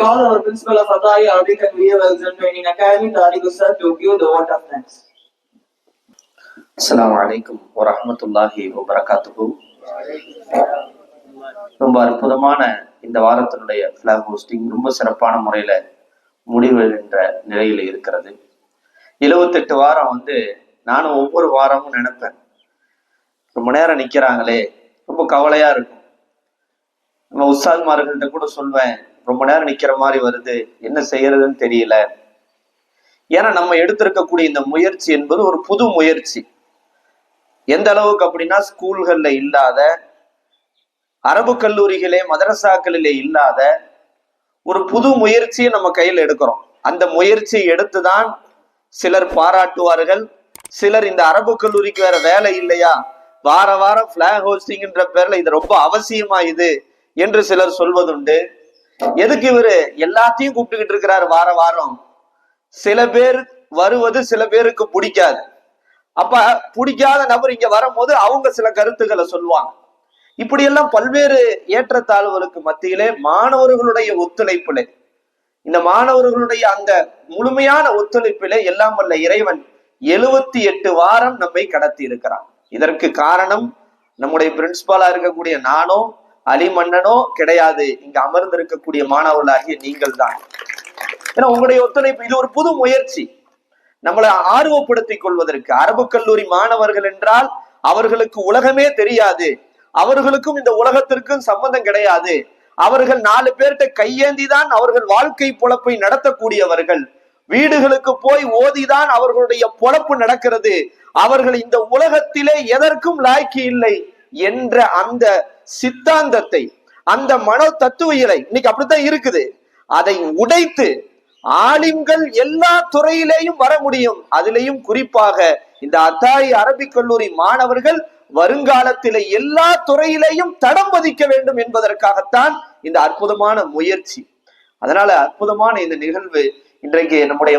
call our principal of Atai Arabic and Media Wells Training Academy, Tariq Ustad, to give the vote of thanks. அஸ்லாம் அலைக்கும் வரமத்துல்லாஹி வபரகாத்துஹு ரொம்ப அற்புதமான இந்த வாரத்தினுடைய ஃபிளாக் ஹோஸ்டிங் ரொம்ப சிறப்பான முறையில முடிவென்ற நிலையில இருக்கிறது. எழுவத்தெட்டு வாரம் வந்து நானும் ஒவ்வொரு வாரமும் நினைப்பேன். ரொம்ப நேரம் நிக்கிறாங்களே ரொம்ப கவலையா இருக்கும். நம்ம உஸ்தாத்மார்கள்ட்ட கூட சொல்வேன் ரொம்ப நேரம் நிக்கிற மாதிரி வருது. என்ன செய்யறதுன்னு தெரியல. ஏன்னா நம்ம எடுத்திருக்கக்கூடிய இந்த முயற்சி என்பது ஒரு புது முயற்சி. எந்த அளவுக்கு அப்படின்னா ஸ்கூல்கள்ல இல்லாத அரபு கல்லூரிகளே மதரசாக்களிலே இல்லாத ஒரு புது முயற்சியை நம்ம கையில் எடுக்கிறோம். அந்த முயற்சியை எடுத்துதான் சிலர் பாராட்டுவார்கள். சிலர் இந்த அரபு கல்லூரிக்கு வேற வேலை இல்லையா? வார வாரம் பிளாக் ஹோஸ்டிங்ன்ற பேர்ல இது ரொம்ப அவசியமா இது என்று சிலர் சொல்வதுண்டு. எதுக்கு இவரு எல்லாத்தையும் கூப்பிட்டுக்கிட்டு இருக்கிறாரு வார வாரம்? சில பேர் வருவது சில பேருக்கு பிடிக்காது. அப்ப பிடிக்காத நபர் இங்க வரும்போது அவங்க சில கருத்துக்களை சொல்லுவாங்க. இப்படியெல்லாம் பல்வேறு ஏற்றத்தாழ்வுகளுக்கு மத்தியிலே மாணவர்களுடைய ஒத்துழைப்பிலே இந்த மாணவர்களுடைய அந்த முழுமையான ஒத்துழைப்பிலே எல்லாம் வல்ல இறைவன் எழுவத்தி எட்டு வாரம் நம்மை கடத்தி இருக்கிறான் இதற்கு காரணம் நம்முடைய பிரின்சிபாலா இருக்கக்கூடிய நானும் அலிமன்னனோ கிடையாது. இங்க அமர்ந்திருக்கக்கூடிய மாணவர்களாகிய நீங்கள் தான் ஏன்னா உங்களுடைய ஒத்துழைப்பு இது ஒரு புது முயற்சி. நம்மளை ஆர்வப்படுத்திக் கொள்வதற்கு. அரபு கல்லூரி மாணவர்கள் என்றால் அவர்களுக்கு உலகமே தெரியாது. அவர்களுக்கும் இந்த உலகத்திற்கும் சம்பந்தம் கிடையாது. அவர்கள் நாலு பேர்கிட்ட கையேந்திதான் அவர்கள் வாழ்க்கை பொழப்பை நடத்தக்கூடியவர்கள். வீடுகளுக்கு போய் ஓதிதான் அவர்களுடைய பொழப்பு நடக்கிறது. அவர்கள் இந்த உலகத்திலே எதற்கும் லாய்க்கு இல்லை என்ற அந்த சித்தாந்தத்தை அந்த மனோ தத்துவியலை இன்னைக்கு அப்படித்தான் இருக்குது. அதை உடைத்து ஆலிம்கள் எல்லா துறையிலேயும் வர முடியும். அதுலேயும் குறிப்பாக இந்த அத்தாரி அரபிக் கல்லூரி மாணவர்கள் வருங்காலத்திலே எல்லா துறையிலேயும் தடம் பதிக்க வேண்டும் என்பதற்காகத்தான் இந்த அற்புதமான முயற்சி. அதனால அற்புதமான இந்த நிகழ்வு இன்றைக்கு நம்முடைய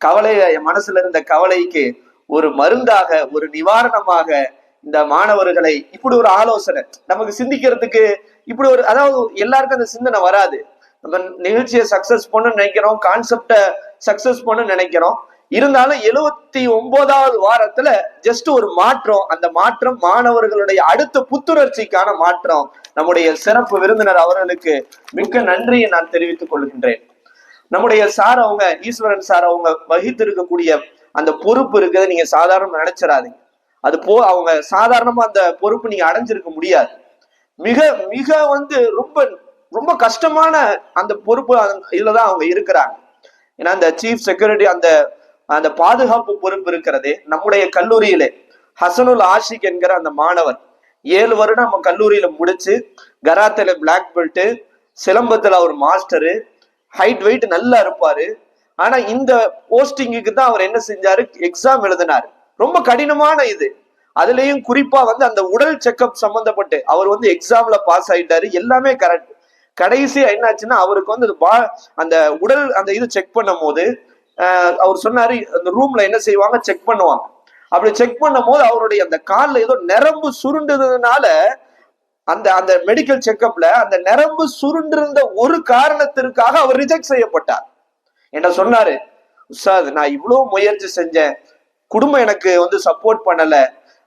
கவலை மனசுல இருந்த கவலைக்கு ஒரு மருந்தாக ஒரு நிவாரணமாக இந்த மாணவர்களை இப்படி ஒரு ஆலோசனை நமக்கு சிந்திக்கிறதுக்கு இப்படி ஒரு அதாவது எல்லாருக்கும் அந்த சிந்தனை வராது. நம்ம நிகழ்ச்சியை சக்சஸ் பண்ண நினைக்கிறோம் கான்செப்டை சக்சஸ் பண்ண நினைக்கிறோம். இருந்தாலும் எழுவத்தி ஒன்பதாவது வாரத்துல ஜஸ்ட் ஒரு மாற்றம் அந்த மாற்றம் மாணவர்களுடைய அடுத்த புத்துணர்ச்சிக்கான மாற்றம். நம்முடைய சிறப்பு விருந்தினர் அவர்களுக்கு மிக்க நன்றியை நான் தெரிவித்துக் கொள்கின்றேன். நம்முடைய சார் அவங்க ஈஸ்வரன் சார் அவங்க வகித்திருக்கக்கூடிய அந்த பொறுப்பு இருக்கிறத நீங்க சாதாரண நினைச்சிடாதீங்க. அது போ அவங்க சாதாரணமா அந்த பொறுப்பு நீங்க அடைஞ்சிருக்க முடியாது. மிக மிக வந்து ரொம்ப ரொம்ப கஷ்டமான அந்த பொறுப்பு இதுலதான் அவங்க இருக்கிறாங்க. ஏன்னா அந்த சீஃப் செக்யூரிட்டி அந்த அந்த பாதுகாப்பு பொறுப்பு இருக்கிறதே நம்முடைய கல்லூரியிலே. ஹசனுல் ஆஷிக் என்கிற அந்த மாணவர் ஏழு வருடம் நம்ம கல்லூரியில முடிச்சு கராத்தேல பிளாக் பெல்ட் சிலம்பத்துல அவர் மாஸ்டரு ஹைட் வெயிட் நல்லா இருப்பாரு. ஆனா இந்த போஸ்டிங்குக்கு தான் அவர் என்ன செஞ்சாரு? எக்ஸாம் எழுதினாரு. ரொம்ப கடினமான இது. அதுலயும் குறிப்பா வந்து அந்த உடல் செக்கப் சம்பந்தப்பட்டு அவர் வந்து எக்ஸாம்ல பாஸ் ஆயிட்டாரு. எல்லாமே கரெக்ட் கடைசியா என்னாச்சுன்னா அவருக்கு வந்து பா- அந்த உடல் அந்த இது செக் பண்ணும் போது ஆஹ், அவர் சொன்னாரு அந்த ரூம்ல என்ன செய்வாங்க? செக் பண்ணுவாங்க. அப்படி செக் பண்ணும் போது அவருடைய அந்த கால்ல ஏதோ நரம்பு சுருண்டதுனால அந்த அந்த மெடிக்கல் செக்கப்ல அந்த நரம்பு சுருண்டிருந்த ஒரு காரணத்திற்காக அவர் ரிஜெக்ட் செய்யப்பட்டார். என்ன சொன்னாரு? உஸ்தாது நான் இவ்வளவு முயற்சி செஞ்சேன். குடும்பம் எனக்கு வந்து சப்போர்ட் பண்ணல.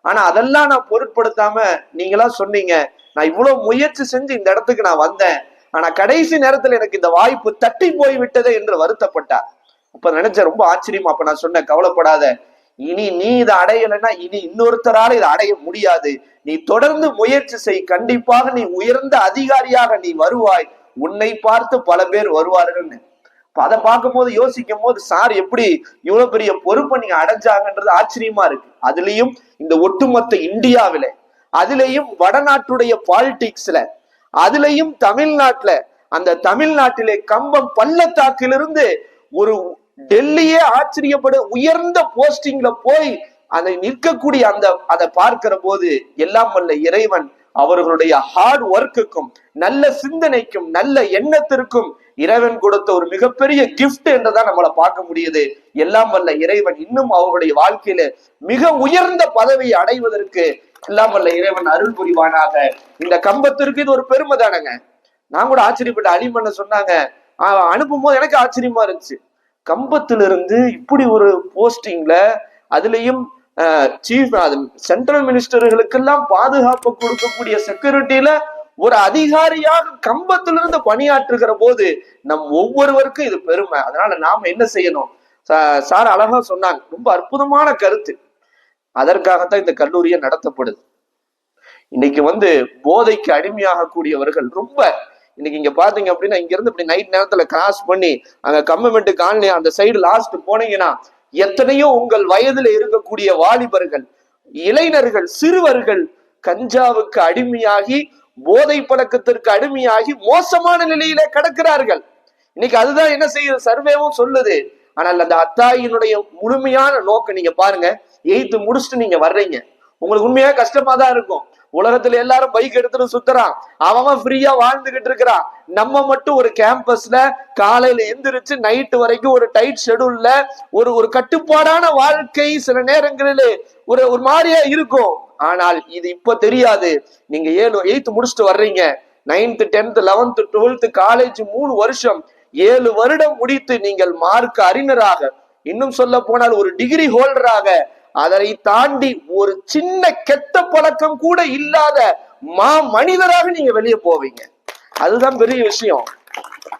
ஆனா அதெல்லாம் நான் பொருட்படுத்தாம நீங்களா சொன்னீங்க. நான் இவ்வளவு முயற்சி செஞ்சு இந்த இடத்துக்கு நான் வந்தேன். ஆனா கடைசி நேரத்துல எனக்கு இந்த வாய்ப்பு தட்டி போய் விட்டதே என்று வருத்தப்பட்டார். அப்ப நினைச்ச ரொம்ப ஆச்சரியமா அப்ப நான் சொன்னேன் கவலைப்படாத. இனி நீ இதை அடையலைன்னா இனி இன்னொருத்தரால இதை அடைய முடியாது. நீ தொடர்ந்து முயற்சி செய். கண்டிப்பாக நீ உயர்ந்த அதிகாரியாக நீ வருவாய். உன்னை பார்த்து பல பேர் வருவார்கள்னு. அதை பார்க்கும்போது யோசிக்கும் போது சார் எப்படி இவ்வளவு பெரிய பொறுப்பை நீங்க அடைஞ்சாங்கன்றது ஆச்சரியமா இருக்கு. அதுலயும் இந்த ஒட்டுமொத்த இந்தியாவில அதுலயும் வடநாட்டுடைய பாலிடிக்ஸ்ல அதுலயும் தமிழ்நாட்டுல அந்த தமிழ்நாட்டிலே கம்பம் பள்ளத்தாக்கிலிருந்து ஒரு டெல்லியே ஆச்சரியப்பட உயர்ந்த போஸ்டிங்ல போய் அதை நிற்கக்கூடிய அந்த அதை பார்க்கிற போது எல்லாம் வல்ல இறைவன் அவர்களுடைய ஹார்ட் ஒர்க்குக்கும் நல்ல சிந்தனைக்கும் நல்ல எண்ணத்திற்கும் இறைவன் கொடுத்த ஒரு மிகப்பெரிய கிஃப்ட் என்றுதான் நம்மளை பார்க்க முடியுது. எல்லாம் வல்ல இறைவன் இன்னும் அவர்களுடைய வாழ்க்கையில மிக உயர்ந்த பதவியை அடைவதற்கு எல்லாம் வல்ல இறைவன் அருள் புரிவானாக. இந்த கம்பத்திற்கு இது ஒரு பெருமை தானங்க. நான் கூட ஆச்சரியப்பட்ட அலிமண்ண சொன்னாங்க. அனுப்பும் போது எனக்கு ஆச்சரியமா இருந்துச்சு. கம்பத்துல இருந்து இப்படி ஒரு போஸ்டிங்ல அதுலயும் சீஃப் சென்ட்ரல் மினிஸ்டர்களுக்கெல்லாம் பாதுகாப்பு கொடுக்கக்கூடிய செக்யூரிட்டியில ஒரு அதிகாரியாக கம்பத்திலிருந்து பணியாற்றுகிற போது நம் ஒவ்வொருவருக்கும் இது பெருமை. அதனால நாம என்ன செய்யணும்? சார் அழகா சொன்னாங்க. ரொம்ப அற்புதமான கருத்து. அதற்காகத்தான் இந்த கல்லூரியை நடத்தப்படுது. இன்னைக்கு வந்து போதைக்கு அடிமையாகக்கூடியவர்கள் ரொம்ப இன்னைக்கு இங்க பாத்தீங்க அப்படின்னா இங்க இருந்து இப்படி நைட் நேரத்துல கிராஸ் பண்ணி அங்க கம்மமெண்ட் காலனி அந்த சைடு லாஸ்ட் போனீங்கன்னா எத்தனையோ உங்கள் வயதுல இருக்கக்கூடிய வாலிபர்கள் இளைஞர்கள் சிறுவர்கள் கஞ்சாவுக்கு அடிமையாகி போதை பழக்கத்திற்கு அடிமையாகி மோசமான நிலையில கிடக்கிறார்கள். இன்னைக்கு அதுதான் என்ன செய்யுது? சர்வேவும் சொல்லுது. ஆனால் அந்த அத்தாயினுடைய முழுமையான நோக்கம் நீங்க பாருங்க. எயித்து முடிச்சுட்டு நீங்க வர்றீங்க. உங்களுக்கு உண்மையா கஷ்டமா தான் இருக்கும். உலகத்துல எல்லாரும் பைக் எடுத்துட்டு சுத்துறான். அவன் ஃப்ரீயா வாழ்ந்துகிட்டு இருக்கிறான். நம்ம மட்டும் ஒரு கேம்பஸ்ல காலையில எந்திரிச்சு நைட்டு வரைக்கும் ஒரு டைட் ஷெடியூல்ல ஒரு ஒரு கட்டுப்பாடான வாழ்க்கை சில நேரங்களிலே ஒரு ஒரு மாதிரியா இருக்கும். ஆனால் இது இப்ப தெரியாது. நீங்க ஏழு எயித்து முடிச்சுட்டு வர்றீங்க. Ninth tenth eleventh twelfth college மூணு வருஷம். ஏழு வருடம் முடித்து நீங்கள் மார்க் அறிஞராக. இன்னும் சொல்ல போனால் ஒரு டிகிரி ஹோல்டராக அதனை தாண்டி ஒரு சின்ன கெட்ட பழக்கம் கூட இல்லாத மா மனிதராக நீங்க வெளியே போவீங்க. அதுதான் பெரிய விஷயம்.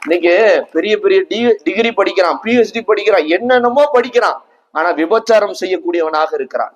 இன்னைக்கு பெரிய பெரிய டிகிரி படிக்கிறான் பிஹெச்டி படிக்கிறான் என்னென்னமோ படிக்கிறான் ஆனா விபச்சாரம் செய்யக்கூடியவனாக இருக்கிறான்.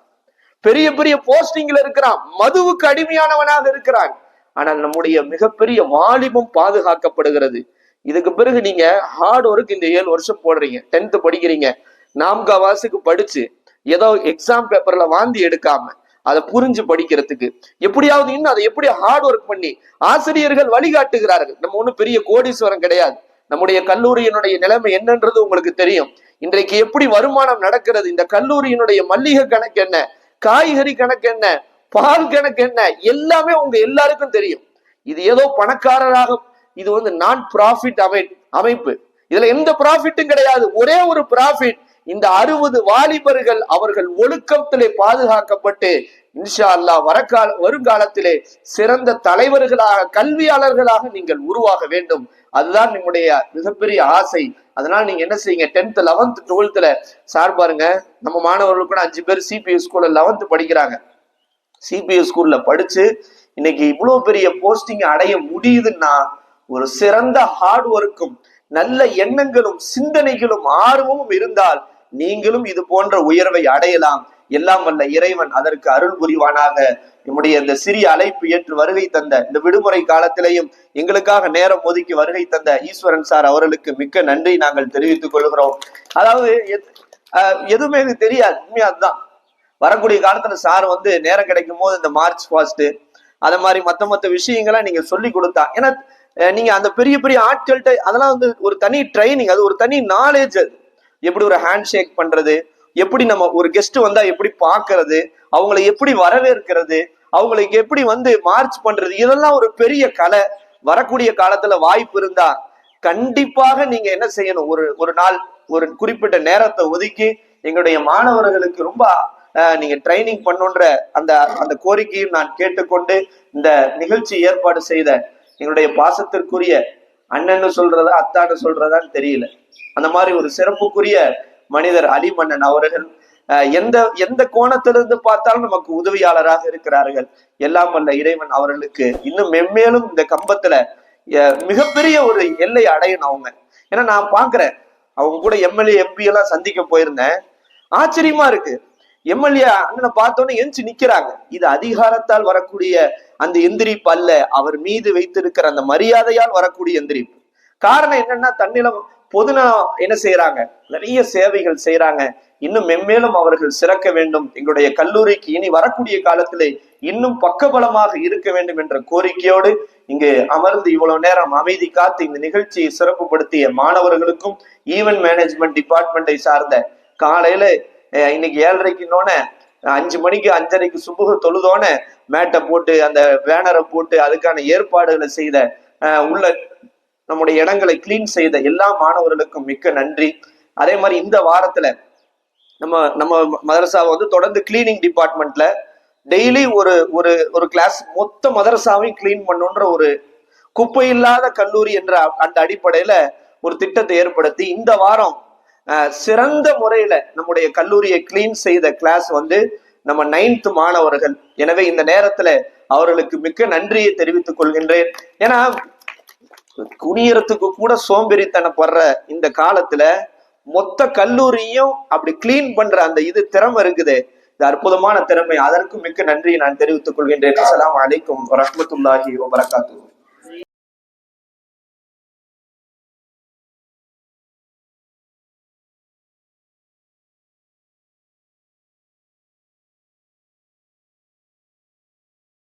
பெரிய பெரிய போஸ்டிங்ல இருக்கிறான் மதுவுக்கு அடிமையானவனாக இருக்கிறான். ஆனால் நம்முடைய மிகப்பெரிய வாலிபம் பாதுகாக்கப்படுகிறது. இதுக்கு பிறகு நீங்க ஹார்ட் ஒர்க் இந்த ஏழு வருஷம் போடுறீங்க. டென்த் படிக்கிறீங்க. நாம்கா வாசுக்கு படிச்சு ஏதோ எக்ஸாம் பேப்பர்ல வாந்தி எடுக்காம அதை புரிஞ்சு படிக்கிறதுக்கு. எப்படியாவது இன்னும் அதை எப்படி ஹார்ட் ஒர்க் பண்ணி ஆசிரியர்கள் வழிகாட்டுகிறார்கள். நம்ம ஒண்ணும் பெரிய கோடீஸ்வரம் கிடையாது. நம்முடைய கல்லூரியினுடைய நிலைமை என்னன்றது உங்களுக்கு தெரியும். இன்றைக்கு எப்படி வருமானம் நடக்கிறது? இந்த கல்லூரியினுடைய மல்லிகை கணக்கு என்ன? காய்கறி கணக்கு என்ன? பால் கணக்கு என்ன? எல்லாமே உங்க எல்லாருக்கும் தெரியும். இது ஏதோ பணக்காரராக இது வந்து நான் ப்ராஃபிட் அமை அமைப்பு. இதுல எந்த ப்ராஃபிட்டும் கிடையாது. ஒரே ஒரு ப்ராஃபிட் இந்த அறுபது வாலிபர்கள் அவர்கள் ஒழுக்கத்திலே பாதுகாக்கப்பட்டு இன்ஷா அல்லாஹ் வரக்கால வருங்காலத்திலே சிறந்த தலைவர்களாக கல்வியாளர்களாக நீங்கள் உருவாக வேண்டும். அதுதான் நம்முடைய மிகப்பெரிய ஆசை. அதனால நீங்க என்ன செய்யுங்க டென்த் லெவன்த் டுவெல்த்ல சார் பாருங்க நம்ம மாணவர்கள் கூட அஞ்சு பேர் சிபிஎஸ் ஸ்கூல்ல லெவன்த் படிக்கிறாங்க. சிபிஎஸ் ஸ்கூல்ல படிச்சு இன்னைக்கு இவ்வளவு பெரிய போஸ்டிங் அடைய முடியுதுன்னா ஒரு சிறந்த ஹார்ட் ஒர்க்கும் நல்ல எண்ணங்களும் சிந்தனைகளும் ஆர்வமும் இருந்தால் நீங்களும் இது போன்ற உயர்வை அடையலாம். எல்லாம் வல்ல இறைவன் அதற்கு அருள் புரிவானாக. நம்முடைய இந்த சிறிய அழைப்பு ஏற்று வருகை தந்த இந்த விடுமுறை காலத்திலையும் எங்களுக்காக நேரம் ஒதுக்கி வருகை தந்த ஈஸ்வரன் சார் அவர்களுக்கு மிக்க நன்றி நாங்கள் தெரிவித்துக் கொள்கிறோம். அதாவது எதுவுமே இது தெரியாது. உண்மையா அதுதான். வரக்கூடிய காலத்துல சார் வந்து நேரம் கிடைக்கும் போது இந்த மார்ச் ஃபாஸ்ட் அத மாதிரி மத்த மத்த விஷயங்களை நீங்க சொல்லி கொடுத்தா ஏன்னா அஹ் நீங்க அந்த பெரிய பெரிய ஆட்கள்கிட்ட அதெல்லாம் வந்து ஒரு தனி ட்ரைனிங் அது ஒரு தனி நாலேஜ் அது. எப்படி ஒரு ஹேண்ட் ஷேக் பண்றது? எப்படி நம்ம ஒரு கெஸ்ட் வந்தா எப்படி பாக்குறது அவங்கள எப்படி வரவேற்கிறது? அவங்களுக்கு எப்படி வந்து மார்ச் பண்றது? இதெல்லாம் ஒரு பெரிய கலை. வரக்கூடிய காலத்துல வாய்ப்பு இருந்தா கண்டிப்பாக நீங்க என்ன செய்யணும்? ஒரு ஒரு நாள் ஒரு குறிப்பிட்ட நேரத்தை ஒதுக்கி எங்களுடைய மாணவர்களுக்கு ரொம்ப நீங்க ட்ரைனிங் பண்ணுன்ற அந்த அந்த கோரிக்கையும் நான் கேட்டுக்கொண்டு இந்த நிகழ்ச்சி ஏற்பாடு செய்த எங்களுடைய பாசத்திற்குரிய அண்ணன்னு சொல்றதா அத்தான்னு சொல்றதான்னு தெரியல. அந்த மாதிரி ஒரு சிறப்புக்குரிய மனிதர் அலிமன்னன் அவர்கள் எந்த எந்த கோணத்திலிருந்து பார்த்தாலும் நமக்கு உதவியாளராக இருக்கிறார்கள். எல்லாம் வல்ல இறைவன் அவர்களுக்கு இன்னும் மென்மேலும் இந்த கம்பத்துல மிகப்பெரிய ஒரு எல்லை அடையணும் அவங்க. ஏன்னா நான் பாக்குறேன் அவங்க கூட எம்எல்ஏ எம்பி எல்லாம் சந்திக்க போயிருந்தேன். ஆச்சரியமா இருக்கு. எம்எல்ஏ அண்ணனை பார்த்தோன்னே எந்திச்சு நிக்கிறாங்க. இது அதிகாரத்தால் வரக்கூடிய அந்த எந்திரிப்பு அல்ல. அவர் மீது வைத்திருக்கிற அந்த மரியாதையால் வரக்கூடிய எந்திரிப்பு. காரணம் என்னன்னா தன்னிலம் பொதுனா என்ன செய்யறாங்க நிறைய சேவைகள் செய்யறாங்க இன்னும் மென்மேலும் அவர்கள் சிறக்க வேண்டும். எங்களுடைய கல்லூரிக்கு இனி வரக்கூடிய காலத்திலே இன்னும் பக்கபலமாக இருக்க வேண்டும் என்ற கோரிக்கையோடு இங்கு அமர்ந்து இவ்வளவு நேரம் அமைதி காத்து இந்த நிகழ்ச்சியை சிறப்புப்படுத்திய மாணவர்களுக்கும் ஈவென்ட் மேனேஜ்மெண்ட் டிபார்ட்மெண்ட்டை சார்ந்த காலையில அஹ், இன்னைக்கு ஏழரைக்குன்னோன்னு அஞ்சு மணிக்கு அஞ்சரைக்கு சுபுக தொழுதோன மேட்டை போட்டு அந்த பேனரை போட்டு அதுக்கான ஏற்பாடுகளை செய்த அஹ், உள்ள நம்முடைய இடங்களை கிளீன் செய்த எல்லா மாணவர்களுக்கும் மிக்க நன்றி. அதே மாதிரி இந்த வாரத்துல நம்ம நம்ம மதரசாவை வந்து தொடர்ந்து கிளீனிங் டிபார்ட்மெண்ட்ல டெய்லி ஒரு ஒரு ஒரு கிளாஸ் மொத்த மதரசாவையும் கிளீன் பண்ணுன்ற ஒரு குப்பை இல்லாத கல்லூரி என்ற அந்த அடிப்படையில ஒரு திட்டத்தை ஏற்படுத்தி இந்த வாரம் சிறந்த முறையில நம்முடைய கல்லூரியை கிளீன் செய்த கிளாஸ் வந்து நம்ம நைன்த் மாணவர்கள். எனவே இந்த நேரத்துல அவர்களுக்கு மிக்க நன்றியை தெரிவித்துக் கொள்கின்றேன். ஏன்னா குனியறதுக்கு கூட சோம்பேறித்தனப்படுற இந்த காலத்துல மொத்த கல்லூரியும் அப்படி கிளீன் பண்ற அந்த இது திறமை இருக்குது. இந்த அற்புதமான திறமை. அதற்கு மிக்க நன்றியை நான் தெரிவித்துக் கொள்கின்றேன். அஸ்ஸலாமு அலைக்கும் வரமத்துல்லாஹி வரகாத்து